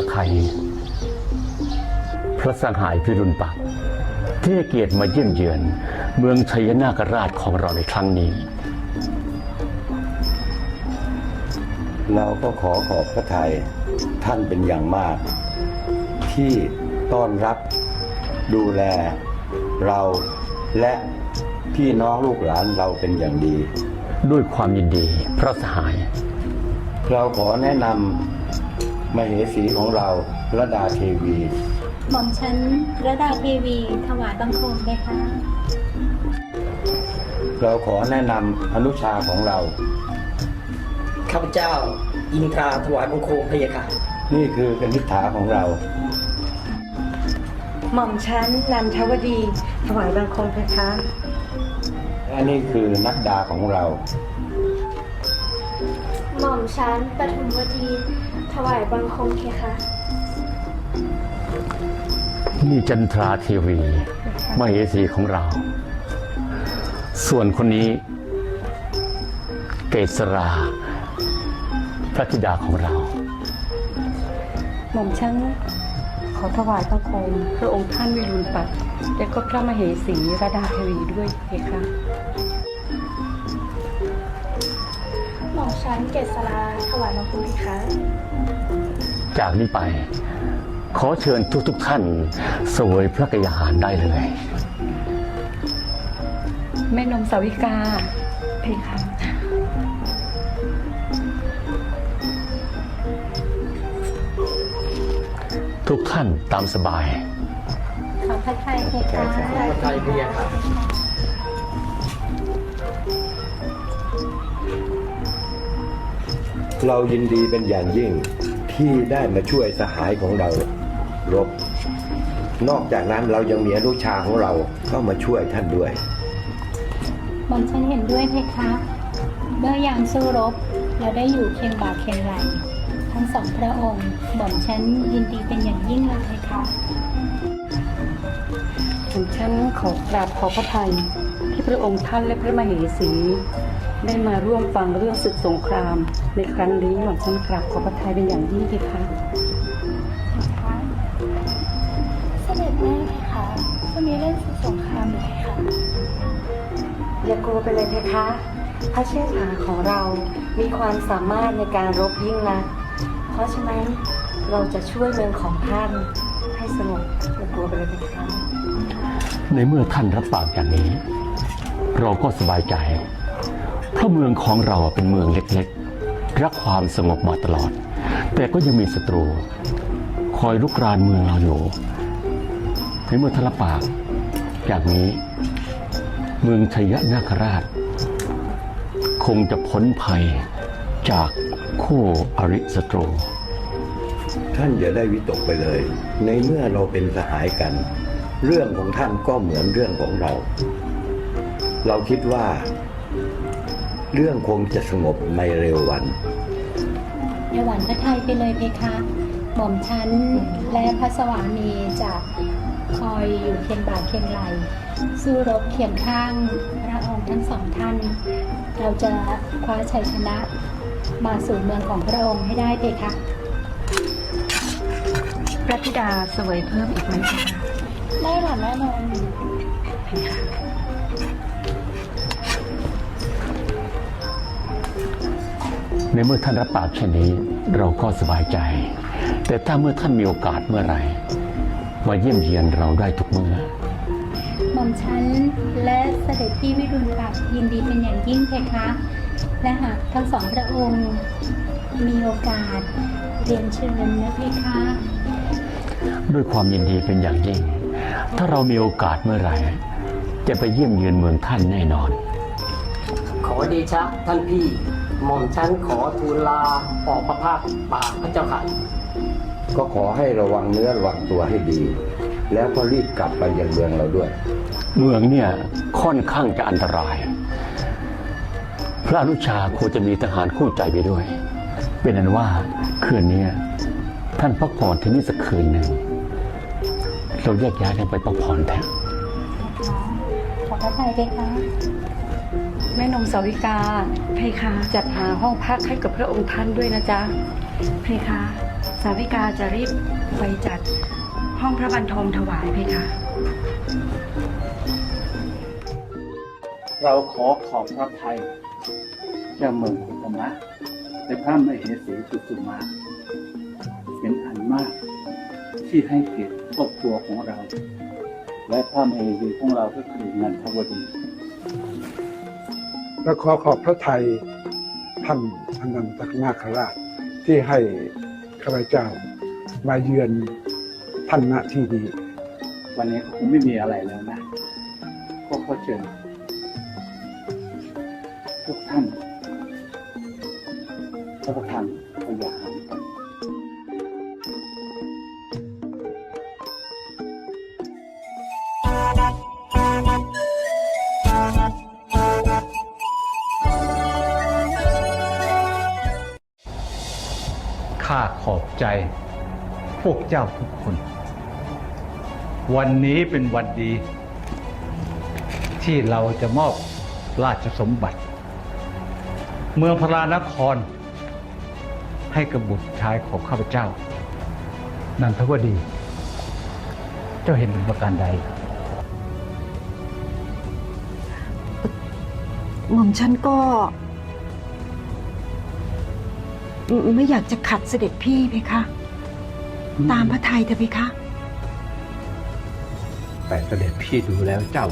ระไทย พระสหายพิรุณปักษ์ที่ให้เกียรติมาเยี่ยมเยือน เมืองชัยนาคราชของเราในครั้งนี้ เราก็ขอขอบพระทัยท่านเป็นอย่างมาก ที่ต้อนรับดูแลเราและพี่น้องลูกหลานเราเป็นอย่างดี ด้วยความยินดีพระสหาย เราขอแนะนำ มเหสีของเราระดาเทวี หม่อมฉันระดาเทวี ถวายบังคมเลยค่ะเราขอแนะนำอนุชาของเรา ข้าพเจ้า อินทราถวายบังคมพระยาค่ะ นี่คือกนิษฐาของเรา หม่อมชั้นนันทวดี ถวายบังคมเพคะ และนี่คือนักดาของเรา หม่อมชั้นปฐุมวดีถวายบังคมเคคะนี่จันทราเทวีมเหสีของเรา ส่วนคนนี้ เกษราพระธิดาของเรา หม่อมชั้นขอถวายบังคมพระองค์ท่านวิรุณปัตย์และก็พระมเหสีระดาเทวีด้วยเพคะ ชั้นเกษราถวายบังคมเคคะจากนี้ไป ขอเชิญทุกๆทท่านเสวยพระกยาหารได้เลย แม่นมสาวิกา เพคะทุกท่านตามสบายขอพระไทยเพคะพระไทยพระยาค่ะ เรายินดีเป็นอย่างยิ่งที่ได้มาช่วยสหายของเรารบ นอกจากนั้นเรายังมีอนุชาของเราเข้ามาช่วยท่านด้วยหม่อมฉันเห็นด้วยเพคะเมื่อยามสู้รบเราได้อยู่เคียงบ่าเคียงไหลทั้งสองพระองค์หม่อมฉันยินดีเป็นอย่างยิ่งเลยเพคะหม่อมชั้นขอกราบขอพระทัยที่พระองค์ท่านและพระมเหสี ได้มาร่วมฟังเรื่องศึกสงคราม ในครั้งนี้หม่อมชั้นกราบขอพระทัยเป็นอย่างยิ่งเพคะเสด็จแม่เพคะจะมีเล่นศึกสงครามหรือเพคะอย่ากลัวไปเลยเพคะพระเชษฐาของเรามีความสามารถในการรบยิ่งนะ เพราะฉะนั้นเราจะช่วยเมืองของท่านให้สงบอย่ากลัวไปเลยเพคะในเมื่อท่านรับปากอย่างนี้ เราก็สบายใจ เพราะเมืองของเราเป็นเมืองเล็กๆ รักความสงบมาตลอด แต่ก็ยังมีศัตรู คอยลุกรานเมืองเราอยู่ในเมื่อท่านรับปากอย่างนี้ เมืองชัยนาคราช คงจะพ้นภัยจากคู่อริศัตรู ท่านอย่าได้วิตกไปเลย ในเมื่อเราเป็นสหายกัน เรื่องของท่านก็เหมือนเรื่องของเรา เราคิดว่า เรื่องคงจะสงบในเร็ววัน อย่าหวั่นพระไทยไปเลยเพคะ หม่อมชั้นและพระสวามีจะคอยอยู่เคียงบ่าเคียงไหล สู้รบเคียงข้างพระองค์ทั้งสองท่าน เราจะคว้าชัยชนะมาสู่เมืองของพระองค์ให้ได้เพคะพระธิดาเสวยเพิ่มอีกไหมคะได้ค่ะแม่นมเในเมื่อท่านรับปากเช่นนี้เราก็สบายใจ แต่ถ้าเมื่อท่านมีโอกาสเมื่อไหร่มาเยี่ยมเยียนเราได้ทุกเมื่อหม่อมฉันและเสด็จพี่วิรุณปักยินดีเป็นอย่างยิ่งเพคะ และหากทั้งสองพระองค์มีโอกาสเรียนเชิญนะเพคะ ด้วยความยินดีเป็นอย่างยิ่ง ถ้าเรามีโอกาสเมื่อไหร่ จะไปเยี่ยมเยือนเมืองท่านแน่นอน ขอเดชะท่านพี่ หม่อมฉันขอทูลลาออกประพาสป่าพระเจ้าค่ะ ก็ขอให้ระวังเนื้อระวังตัวให้ดี แล้วก็รีบกลับไปยังเมืองเราด้วย เมืองเนี่ยค่อนข้างจะอันตราย พระอนุชาควรจะมีทหารคู่ใจไปด้วย เป็นนั้นว่าคืนนี้ท่านพักผ่อนที่นี่สักคืนหนึ่งเราแยกย้ายกันไปพักผ่อนเถอะขอพระทัยเพคะแม่นมสาวิกา เพคะจัดหาห้องพักให้กับพระองค์ท่านด้วยนะจ๊ะ เพคะสาวิกาจะรีบไปจัดห้องพระบรรทมถวายเพคะ เราขอขอบพระทัยเจ้าเมืองขุนธรรมะในพระมเหสีสุสุมา เป็นอันมาก ที่ให้เกียรติครอบครัวของเรา และพระมเหสีของเราก็คือนันทวดี และขอขอบพระไทยท่านพนันตนาคราชที่ให้ข้าพเจ้ามาเยือนท่านณที่นี้วันนี้ก็คงไม่มีอะไรแล้วนะก็ขอเชิญทุกท่านรับประทาน ใจ พวกเจ้าทุกคน วันนี้เป็นวันดี ที่เราจะมอบราชสมบัติ เมืองพรานคร ให้กับบุตรชายของข้าพเจ้า นันทวดี เจ้าเห็นเป็นประการใดหม่อมฉันก็ ไม่ไม่อยากจะขัดเสด็จพี่เพคะ ตามพระทัยเถอะเพคะ แต่เสด็จพี่ดูแล้วเจ้า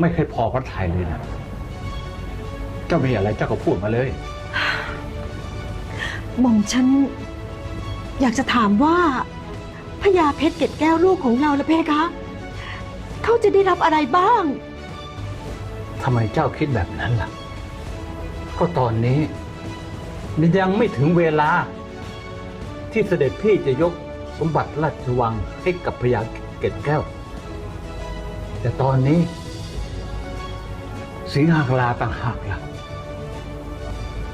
ไม่เคยพอพระทัยเลยนะเจ้ามีอะไรเจ้าก็พูดมาเลยหม่อมฉัน อยากจะถามว่าพญาเพชรเกล็ดแก้วลูกของเราละเพคะ เขาจะได้รับอะไรบ้างทำไมเจ้าคิดแบบนั้นล่ะ ก็ตอนนี้มัน ยังไม่ถึงเวลา ที่เสด็จพี่จะยกสมบัติราชวังให้กับพญาเกตแก้ว แต่ตอนนี้ สิงหาคลาต่างหากล่ะ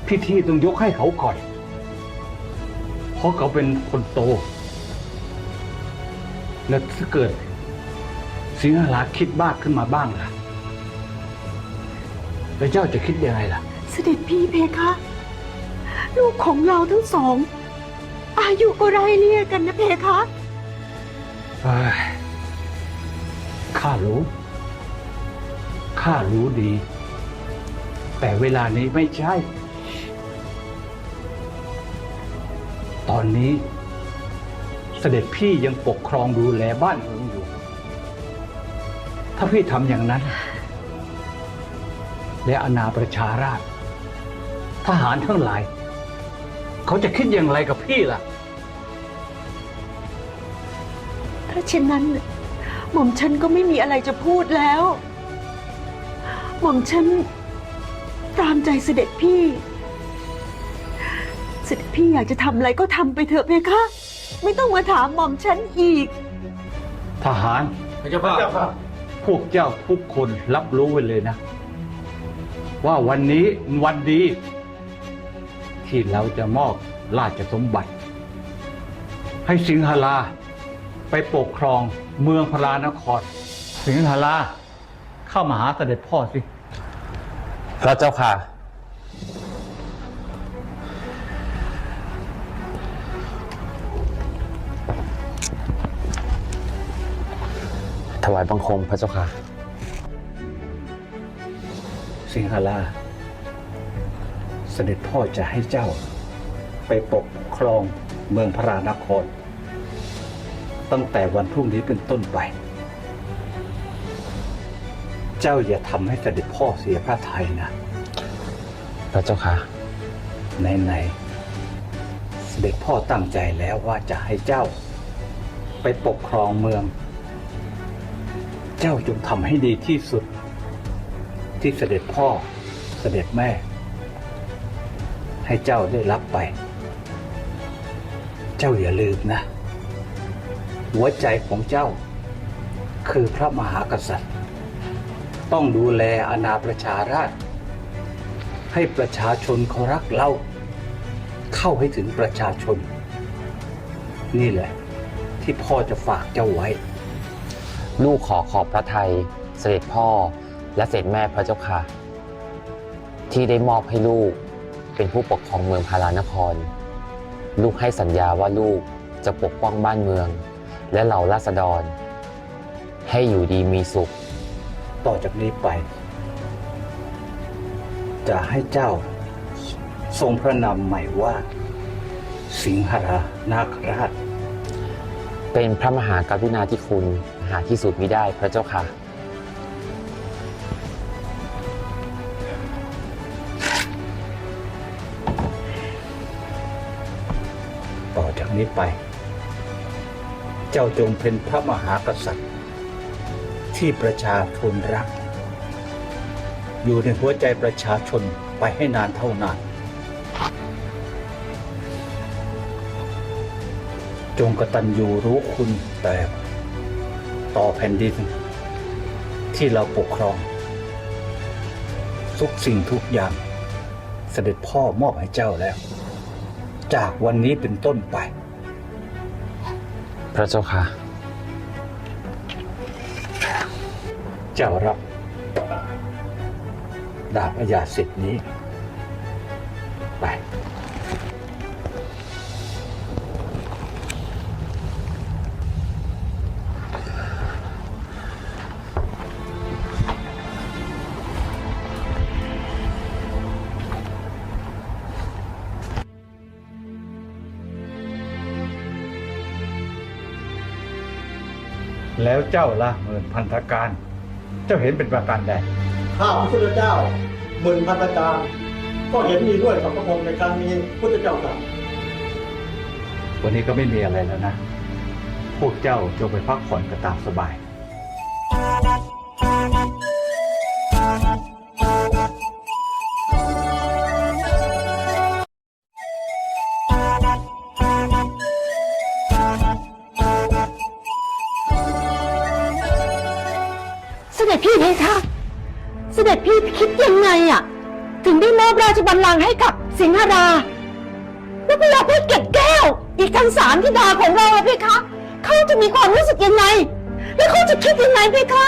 พิธีต้องยกให้เขาก่อน เพราะเขาเป็นคนโต แล้วถ้าเกิด สิงหาลาคิดบ้าขึ้นมาบ้างล่ะ แล้วเจ้าจะคิดยังไงล่ะ เสด็จพี่เพคะ ลูกของเราทั้งสอง อายุก็ไร่เลี่ยกันนะเพคะเอ้ยข้ารู้ ข้ารู้ดี แต่เวลานี้ไม่ใช่ ตอนนี้ เสด็จพี่ยังปกครองดูแลบ้านเมืองอยู่ ถ้าพี่ทำอย่างนั้น และอาณาประชาราชทหารทั้งหลาย เขาจะคิดอย่างไรกับพี่ล่ะ ถ้าเช่นนั้น หม่อมฉันก็ไม่มีอะไรจะพูดแล้ว หม่อมฉันตามใจเสด็จพี่ เสด็จพี่อยากจะทำอะไรก็ทำไปเถอะเพคะ ไม่ต้องมาถามหม่อมฉันอีก ทหาร พระเจ้าค่ะพวกเจ้าทุกคนรับรู้ไว้เลยนะ ว่าวันนี้วันดี ที่เราจะมอบราชสมบัติ ให้สิงหราไปปกครองเมืองพรานคร สิงหราเข้ามาหาเสด็จพ่อสิพระเจ้าค่ะ ถวายบังคมพระเจ้าค่ะ สิงหรา เสด็จพ่อจะให้เจ้า ไปปกครองเมืองพระรานคร ตั้งแต่วันพรุ่งนี้เป็นต้นไป เจ้าอย่าทำให้เสด็จพ่อเสียพระทัยนะ พระเจ้าค่ะไหนๆเสด็จพ่อตั้งใจแล้วว่าจะให้เจ้า ไปปกครองเมือง เจ้าจงทำให้ดีที่สุด ที่เสด็จพ่อเสด็จแม่ ให้เจ้าได้รับไป เจ้าอย่าลืมนะ หัวใจของเจ้า คือพระมหากษัตริย์ ต้องดูแลอาณาประชาราษฎร์ให้ประชาชนเขารักเรา เข้าให้ถึงประชาชน นี่แหละที่พ่อจะฝากเจ้าไว้ ลูกขอขอบพระทัยเสด็จพ่อและเสด็จแม่พระเจ้าค่ะ ที่ได้มอบให้ลูก เป็นผู้ปกครองเมืองพารานคร ลูกให้สัญญาว่าลูกจะปกป้องบ้านเมือง และเหล่าราษฎร ให้อยู่ดีมีสุข ต่อจากนี้ไป จะให้เจ้าทรงพระนามใหม่ว่า สิงหรานาคราช เป็นพระมหากรุณาธิคุณหาที่สุดมิได้พระเจ้าค่ะ นี้ไป เจ้าจงเป็นพระมหากษัตริย์ ที่ประชาชนรัก อยู่ในหัวใจประชาชนไปให้นานเท่านานจงกตัญญูรู้คุณแต่ต่อแผ่นดิน ที่เราปกครอง ทุกสิ่งทุกอย่างเสด็จพ่อมอบให้เจ้าแล้ว จากวันนี้เป็นต้นไป พระเจ้าค่ะ เจ้ารับ ดาบอาญาสิทธิ์นี้ ไป แล้วเจ้าละเมินพันธการ เจ้าเห็นเป็นประการใดข้าพระพุทธเจ้าหมื่นพันประการ ก็เห็นมีด้วยกับพระองค์ในครั้งนี้พุทธเจ้าค่ะวันนี้ก็ไม่มีอะไรแล้วนะ พวกเจ้าจงไปพักผ่อนกันตามสบาย เสด็จพี่เพคะ เสด็จพี่คิดยังไงอะถึงได้มอบราชบัลลังก์ให้กับสิงหราแล้วพญาเพชรเกตแก้ว อีกทั้งสามธิดาของเราอะเพคะ เขาจะมีความรู้สึกยังไง แล้วเขาจะคิดยังไงเพคะ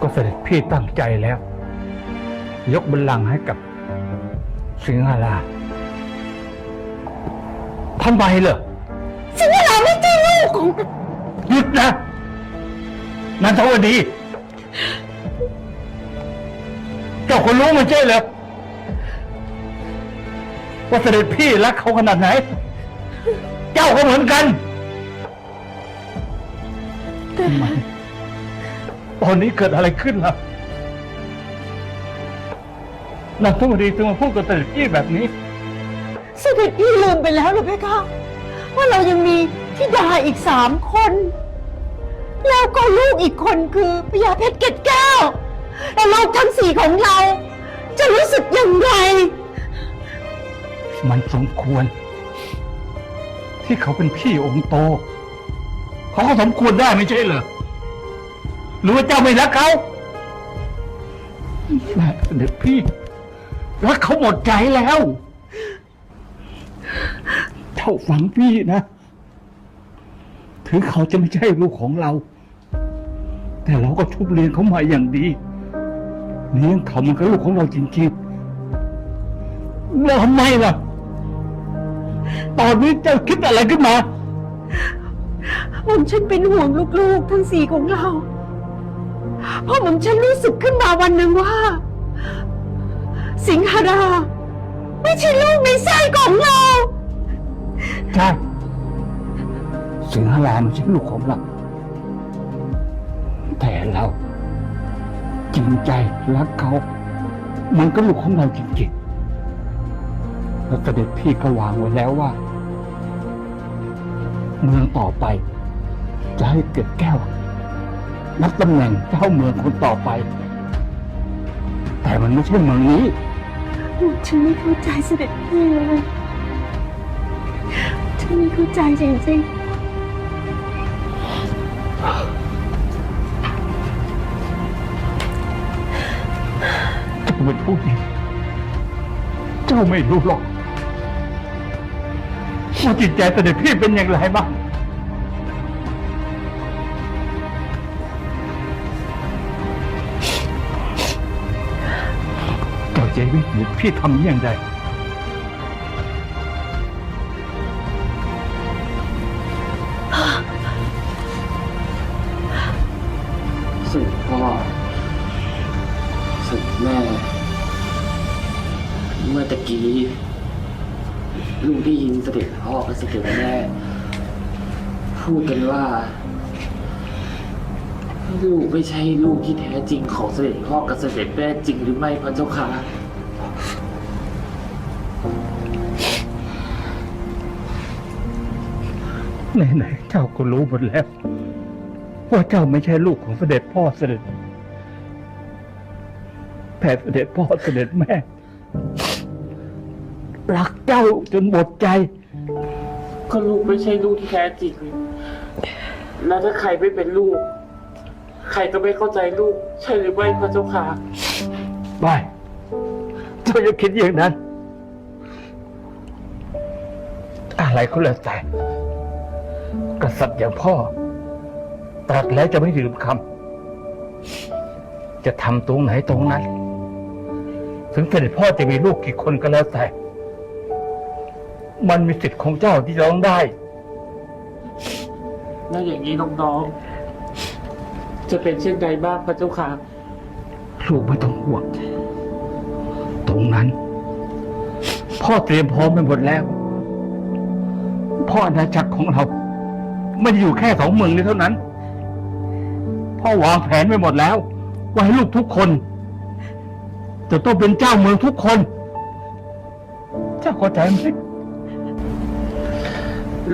ก็เสด็จพี่ตั้งใจแล้ว ยกบัลลังก์ให้กับสิงหราทำไมเหรอสิงหราไม่ใช่ลูกของ หยุดนะนันทวดี เจ้าคนรู้มันใช่เหรอว่าเสด็จพี่รักเขาขนาดไหน เจ้าก็เหมือนกันทำไมตอนนี้เกิดอะไรขึ้นล่ะนันทวดีถึงมาพูดกับเสด็จพี่แบบนี้ เสด็จพี่ลืมไปแล้วหรือเพคะ ว่าเรายังมี ธิดาอีกสามคน แล้วก็ลูกอีกคนคือพญาเพชรเกตแก้วแล้วลูกทั้งสี่ของเรา จะรู้สึกอย่างไร มันสมควร ที่เขาเป็นพี่องค์โต เขาก็สมควรได้ไม่ใช่เหรอหรือว่าเจ้าไม่รักเขาแม่เด็จพี่รักเขาหมดใจแล้วเจ้าฟังพี่นะ ถึงเขาจะไม่ใช่ลูกของเรา แต่เราก็ชุบเลี้ยงเขามาอย่างดีเลี้ยงเขามันก็ลูกของเราจริงๆแล้วทำไมล่ะ ตอนนี้เจ้าคิดอะไรขึ้นมาผมฉันเป็นห่วงลูกๆ ทั้งสี่ของเรา เพราะผมฉันรู้สึกขึ้นมาวันหนึ่งว่า สิงหรา ไม่ใช่ลูกในไส้ของเรา ใช่ สิงหราไม่ใช่ลูกของเรา แต่เราจริงใจรักเขา มันก็ลูกของเราจริงๆแล้วเสด็จพี่ก็วางไว้แล้วว่า เมืองต่อไป จะให้เกิดแก้วรับตำแหน่งเจ้าเมืองคนต่อไป แต่มันไม่ใช่เมืองนี้ ฉันไม่เข้าใจเสด็จพี่เลย ฉันไม่เข้าใจจริงๆ ผู้หญิง เจ้าไม่รู้หรอกว่าจิตใจเสด็จพี่เป็นอย่างไรบ้างเจ้าใจไม่เห็นพี่ทำอย่างไร เมื่อตะกี้ลูกได้ยินเสด็จพ่อกับเสด็จแม่พูดกันว่า ลูกไม่ใช่ลูกที่แท้จริงของเสด็จพ่อกับเสด็จแม่จริงหรือไม่พระเจ้าค่ะไหนๆเจ้าก็รู้หมดแล้ว ว่าเจ้าไม่ใช่ลูกของเสด็จพ่อเสด็จแต่เสด็จพ่อเสด็จแม่ รักเจ้าจนหมดใจ ก็ลูกไม่ใช่ลูกที่แท้จริง แล้วถ้าใครไม่เป็นลูก ใครก็ไม่เข้าใจลูก ใช่หรือไม่พระเจ้าค่ะ ไม่เจ้าอย่าคิดอย่างนั้น อะไรก็แล้วแต่ กษัตริย์อย่างพ่อ ตรัสแล้วจะไม่ลืมคำ จะทำตรงไหนตรงนั้น ถึงเสด็จพ่อจะมีลูกกี่คนก็แล้วแต่ มันมีสิทธิ์ของเจ้าที่จะต้องได้ แล้วอย่างนี้น้องๆ จะเป็นเช่นใดบ้างพระเจ้าค่ะ ลูกไม่ต้องห่วง ตรงนั้น พ่อเตรียมพร้อมไปหมดแล้ว พ่ออาณาจักรของเรา ไม่ได้อยู่แค่สองเมืองนี้เท่านั้น พ่อวางแผนไว้หมดแล้ว ว่าให้ลูกทุกคน จะต้องเป็นเจ้าเมืองทุกคน เจ้าเข้าใจไหม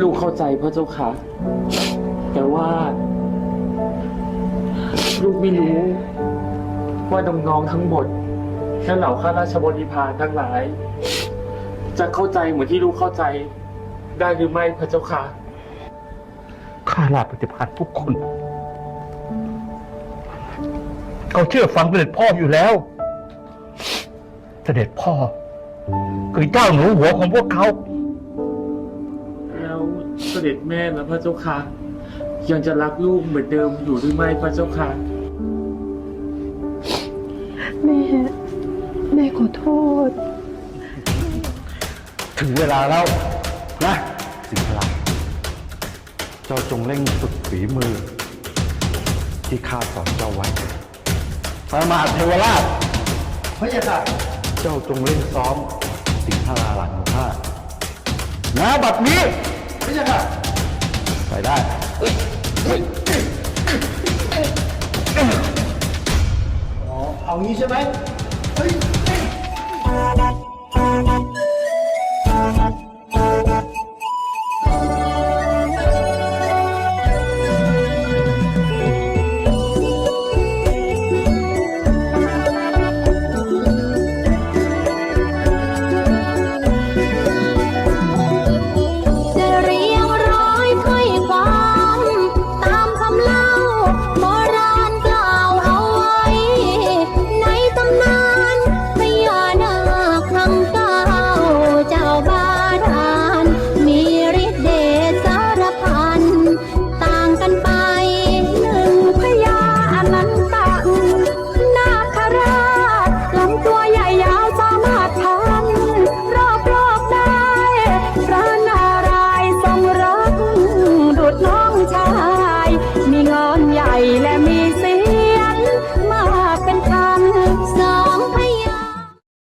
ลูกเข้าใจพระเจ้าค่ะ แต่ว่า ลูกไม่รู้ว่าน้องๆทั้งหมดและเหล่าข้าราชบริพารทั้งหลาย จะเข้าใจเหมือนที่ลูกเข้าใจได้หรือไม่พระเจ้าค่ะ ข้าราชปฏิพันธ์ทุกคน เขาเชื่อฟังเสด็จพ่ออยู่แล้ว เสด็จพ่อ คือเจ้าหนูหัวของพวกเขา สด็จแม่และพระเจ้าค่ะ ยังจะรักลูกเหมือนเดิมอยู่หรือไม่พระเจ้าค่ะ แม่ แม่ขอโทษ ถึงเวลาแล้วนะสิงห์ลาเจ้าจงเร่งฝึกฝีมือ ที่ข้าสอนเจ้าไว้พระมหาเทวราชพระเจ้าค่ะเจ้าจงเร่งซ้อมสิงห์ลาหลังของข้าณบัดนี้ ไม่ใช่ค่ะใส่ได้ อ๋อ เอางี้ใช่ไหม